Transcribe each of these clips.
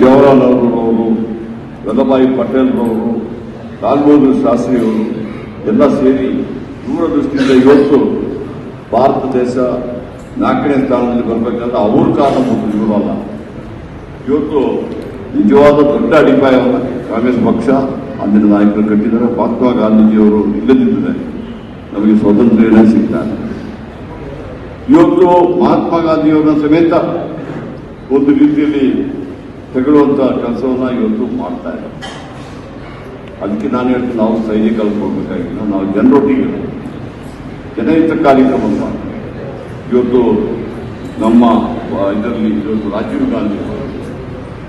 ಜವಾಹರ್ಲಾಲ್ ನೆಹರೂರವರು ವಲ್ಲಭಾಯಿ ಪಟೇಲ್ರವರು ಲಾಲ್ ಬಹದ್ದೂರ್ ಶಾಸ್ತ್ರಿಯವರು ಎಲ್ಲ ಸೇರಿ ದೂರದೃಷ್ಟಿಯಿಂದ ಇವತ್ತು ಭಾರತ ದೇಶ ನಾಲ್ಕನೇ ಸ್ಥಾನದಲ್ಲಿ ಬರಬೇಕಂತ ಅವ್ರ ಕಾರಣಭೂತರು ಇವರಲ್ಲ ಇವತ್ತು ನಿಜವಾದ ದೊಡ್ಡ ಅಡಿಪಾಯವನ್ನು ಕಾಂಗ್ರೆಸ್ ಪಕ್ಷ ಅಂದಿನ ನಾಯಕರು ಕಟ್ಟಿದ್ದಾರೆ. ಮಹಾತ್ಮ ಗಾಂಧೀಜಿಯವರು ಇಲ್ಲದಿದ್ದರೆ ನಮಗೆ ಸ್ವಾತಂತ್ರ್ಯನೇ ಸಿಗ್ತಾರೆ. ಇವತ್ತು ಮಹಾತ್ಮ ಗಾಂಧಿಯವರ ಸಮೇತ ಒಂದು ರೀತಿಯಲ್ಲಿ ತಗೊಳ್ಳುವಂತ ಕೆಲಸವನ್ನು ಇವತ್ತು ಮಾಡ್ತಾ ಇದ್ದಾರೆ. ಅದಕ್ಕೆ ನಾನು ಹೇಳ್ತೀನಿ, ನಾವು ಸೈನ್ಯ ಹೋಗ್ಬೇಕಾಗಿಲ್ಲ, ನಾವು ಜನರೊಟ್ಟಿಗೆ ಜನಹಿತ ಕಾರ್ಯಕ್ರಮ ಮಾಡ್ತೀವಿ ಇವತ್ತು ನಮ್ಮ ಇದರಲ್ಲಿ ಇವತ್ತು ರಾಜೀವ್ ಗಾಂಧಿ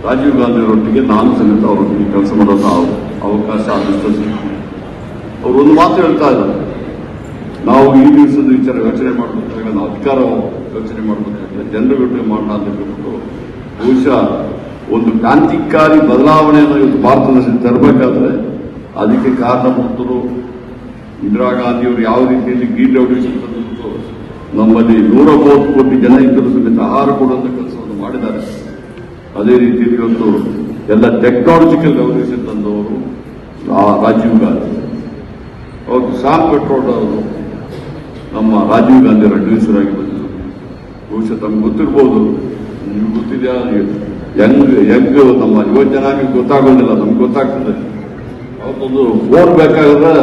ರಾಜೀವ್ ಗಾಂಧಿ ಅವರೊಟ್ಟಿಗೆ ನಾನು ಸಮೇತ ಅವರೊಟ್ಟಿಗೆ ಕೆಲಸ ಮಾಡೋದು ಅವಕಾಶ ಆದಷ್ಟು ಅವರು ಒಂದು ಮಾತು ಹೇಳ್ತಾ ಇದ್ದಾರೆ. ನಾವು ಈ ದಿವಸದ ವಿಚಾರ ಯೋಚನೆ ಮಾಡಬೇಕಾದ್ರೆ, ನಾವು ಅಧಿಕಾರ ಯೋಚನೆ ಮಾಡಬೇಕಾದ್ರೆ, ಜನರ ಅಂತ ಹೇಳ್ಬಿಟ್ಟು ಬಹುಶಃ ಒಂದು ಕ್ರಾಂತಿಕಾರಿ ಬದಲಾವಣೆಯನ್ನು ಇವತ್ತು ಭಾರತದಲ್ಲಿ ತರಬೇಕಾದ್ರೆ ಅದಕ್ಕೆ ಕಾರಣಭೂತರು ಇಂದಿರಾ ಗಾಂಧಿಯವರು ಯಾವ ರೀತಿಯಲ್ಲಿ ಗ್ರೀನ್ ರೆವಲ್ಯೂಷನ್ ತಂದಿತ್ತು ನಮ್ಮಲ್ಲಿ ನೂರ ಮೂವತ್ತು ಕೋಟಿ ಜನ ಇದ್ದರೂ ಸಮೇತ ಆಹಾರ ಕೊಡುವಂತ ಕೆಲಸವನ್ನು ಮಾಡಿದ್ದಾರೆ. ಅದೇ ರೀತಿಯಲ್ಲಿ ಇವತ್ತು ಎಲ್ಲ ಟೆಕ್ನಾಲಜಿಕಲ್ ರೆವಲ್ಯೂಷನ್ ತಂದವರು ರಾಜೀವ್ ಗಾಂಧಿ. ಅವರು ಸ್ಯಾಮ್ ಪೆಟ್ರೋಲ್ ಅವರು ನಮ್ಮ ರಾಜೀವ್ ಗಾಂಧಿ ಅಡ್ವೈಸರ್ ಆಗಿ ಬಂದರು ಬಹುಶಃ ತಮ್ಗೆ ಗೊತ್ತಿರ್ಬೋದು. ನಿಮ್ಗೆ ಗೊತ್ತಿದೆಯಾ? ಯಂಗ್ ಯಂಗ್ ನಮ್ಮ ಯುವ ಜನಾಂಗ ಗೊತ್ತಾಗೋದಿಲ್ಲ, ನಮ್ಗೆ ಗೊತ್ತಾಗ್ತದೆ. ಅವತ್ತೊಂದು ಫೋನ್ ಬೇಕಾಗಿದ್ರೆ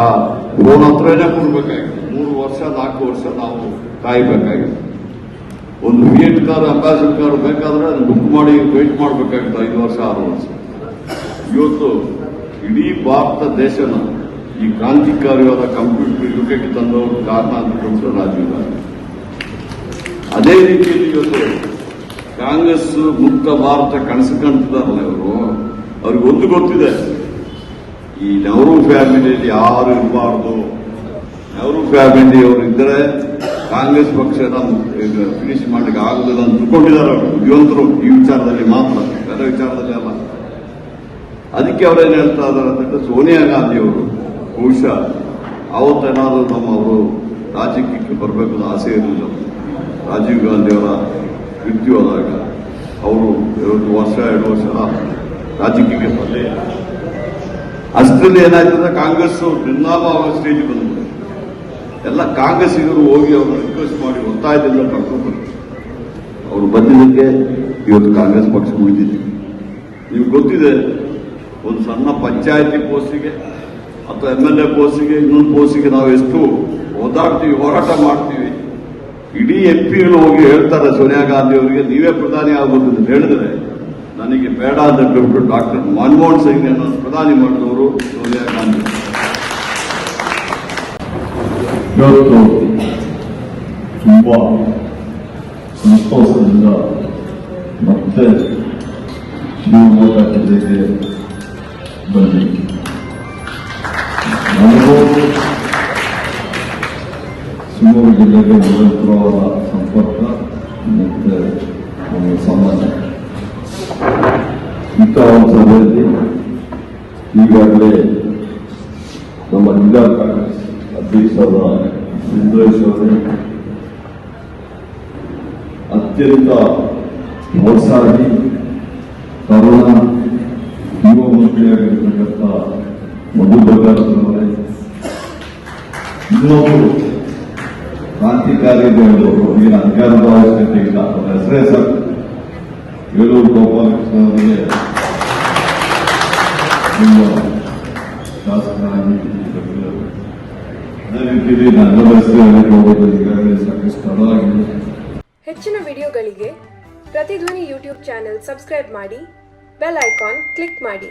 ಆ ಫೋನ್ ಹತ್ರನೇ ಕೊಡ್ಬೇಕಾಗಿತ್ತು. ಮೂರು ವರ್ಷ, ನಾಲ್ಕು ವರ್ಷ ನಾವು ಕಾಯ್ಬೇಕಾಗಿತ್ತು. ಒಂದು ವಿಯೆಟ್ ಕಾರ್ ಅಂಬಾಸಿಡರ್ ಕಾರ್ ಬೇಕಾದ್ರೆ ಅದನ್ನು ಬುಕ್ ಮಾಡಿ ವೇಟ್ ಮಾಡಬೇಕಾಗಿತ್ತು, ಐದು ವರ್ಷ, ಆರು ವರ್ಷ. ಇವತ್ತು ಇಡೀ ಭಾರತ ದೇಶನ ಈ ಕ್ರಾಂತಿಕಾರಿಯಾದ ಕಂಪ್ಯೂಟರ್ ಯುಗಕ್ಕೆ ತಂದವರು ಕಾರಣ ಅಂತ ರಾಜೀವ್ ಗಾಂಧಿ. ಅದೇ ರೀತಿಯಲ್ಲಿ ಇವತ್ತು ಕಾಂಗ್ರೆಸ್ ಮುಕ್ತ ಭಾರತ ಕನಸು ಕಾಣ್ತಿದ್ದಾರಲ್ಲ ಇವರು? ಅವ್ರಿಗೆ ಒಂದು ಗೊತ್ತಿದೆ. ಈ ನೆಹರು ಫ್ಯಾಮಿಲಿಯಲ್ಲಿ ಯಾರು ಇರಬಾರ್ದು? ನೆಹರು ಫ್ಯಾಮಿಲಿ ಅವರು ಇದ್ದರೆ ಕಾಂಗ್ರೆಸ್ ಪಕ್ಷ ಫಿನಿಶ್ ಮಾಡಲಿಕ್ಕೆ ಆಗುದಿಲ್ಲ ಅಂತ ತಿಳ್ಕೊಂಡಿದ್ದಾರೆ ಅವರು. ಯುವಂತರು ಈ ವಿಚಾರದಲ್ಲಿ ಮಾತ್ರ, ಬೇರೆ ವಿಚಾರದಲ್ಲಿ ಅಲ್ಲ. ಅದಕ್ಕೆ ಅವರೇನು ಹೇಳ್ತಾ ಇದ್ದಾರೆ ಅಂತ ಸೋನಿಯಾ ಗಾಂಧಿ ಅವರು ಬಹುಶಃ ಅವತ್ತೇನಾದರೂ ನಮ್ಮ ಅವರು ರಾಜಕೀಯಕ್ಕೆ ಬರಬೇಕು ಆಸೆ ಇರಲಿಲ್ಲ. ರಾಜೀವ್ ಗಾಂಧಿ ಅವರ ಮೃತ್ಯು ಆದಾಗ ಅವರು ಎರಡು ವರ್ಷ ಎರಡು ವರ್ಷ ರಾಜಕೀಯಕ್ಕೆ ಬರಲೇ ಅಷ್ಟರಲ್ಲಿ ಏನಾಯ್ತು ಅಂದ್ರೆ ಕಾಂಗ್ರೆಸ್ ನಿರ್ನಾಮ ಅವರ ಸ್ಟೇಜ್ ಬಂದ್ಬಿಟ್ಟು ಎಲ್ಲ ಕಾಂಗ್ರೆಸ್ಸಿಗರು ಹೋಗಿ ಅವ್ರನ್ನ ರಿಕ್ವೆಸ್ಟ್ ಮಾಡಿ ಒತ್ತಾಯದಿಂದ ಕರ್ಕೊಂಡು. ಅವರು ಬಂದಿದ್ದಕ್ಕೆ ಇವತ್ತು ಕಾಂಗ್ರೆಸ್ ಪಕ್ಷ ಉಳಿದಿದೆ ನಿಮ್ಗೆ ಗೊತ್ತಿದೆ, ಒಂದು ಸಣ್ಣ ಪಂಚಾಯತಿ ಪೋಸ್ಟಿಗೆ ಅಥವಾ ಎಂ ಎಲ್ ಎ ಪೋಸ್ಟಿಗೆ ಇನ್ನೊಂದು ಪೋಸ್ಟಿಗೆ ನಾವು ಎಷ್ಟು ಓದಾಡ್ತೀವಿ, ಹೋರಾಟ ಮಾಡ್ತೀವಿ ಇಡೀ ಎಂ ಪಿಗಳು ಹೋಗಿ ಹೇಳ್ತಾರೆ ಸೋನಿಯಾ ಗಾಂಧಿ ಅವರಿಗೆ, ನೀವೇ ಪ್ರಧಾನಿ ಆಗಬಹುದು ಅಂತ ಹೇಳಿದ್ರೆ ನನಗೆ ಬೇಡ ಅಂತ ಹೇಳ್ಬಿಟ್ಟು ಡಾಕ್ಟರ್ ಮನಮೋಹನ್ ಸಿಂಗ್ ಅನ್ನು ಪ್ರಧಾನಿ ಮಾಡಿದವರು ಸೋನಿಯಾ ಗಾಂಧಿ. ಇವತ್ತು ತುಂಬಾ ಸಂತೋಷದಿಂದ ಮತ್ತೆ ಶಿವಮೊಗ್ಗ ಶಿವಮೊಗ್ಗ ಜಿಲ್ಲೆಗೆ ನಿರಂತರವಾದ ಸಂಪರ್ಕ ಮತ್ತು ಸಂಬಂಧ ಇಂಥ ಒಂದು ಸಭೆಯಲ್ಲಿ ಈಗಾಗಲೇ ನಮ್ಮ ಜಿಲ್ಲಾ ಕಾಂಗ್ರೆಸ್ ಅಧ್ಯಕ್ಷರಾದ ಸಿದ್ದೇಶ್ ಅವರು ಅತ್ಯಂತ ಪ್ರೋತ್ಸಾಹಿ ತರುಣ ಯುವ ಮಂತ್ರಿಯಾಗಿರ್ತಕ್ಕಂಥ ಮಧು ಕ್ರಾಂತಿಕಾರಿಗಳು ಈಗ ಅಧಿಕಾರದ ಅವಶ್ಯಕತೆ ಅವರ ಹೆಸರೇ ಸರ್ ಏಳೂರು ನಿಮ್ಮ ಶಾಸಕರಾಗಿ. ಅದೇ ರೀತಿಯಲ್ಲಿ ನನ್ನ ಹೆಸರು ಹೋಗೋದು ಈಗಾಗಲೇ ಸಾಕಷ್ಟು ಹೆಚ್ಚಿನ ವಿಡಿಯೋಗಳಿಗೆ ಪ್ರತಿಧ್ವನಿ ಯೂಟ್ಯೂಬ್ ಚಾನೆಲ್ ಸಬ್ಸ್ಕ್ರೈಬ್ ಮಾಡಿ, ಬೆಲ್ ಐಕಾನ್ ಕ್ಲಿಕ್ ಮಾಡಿ.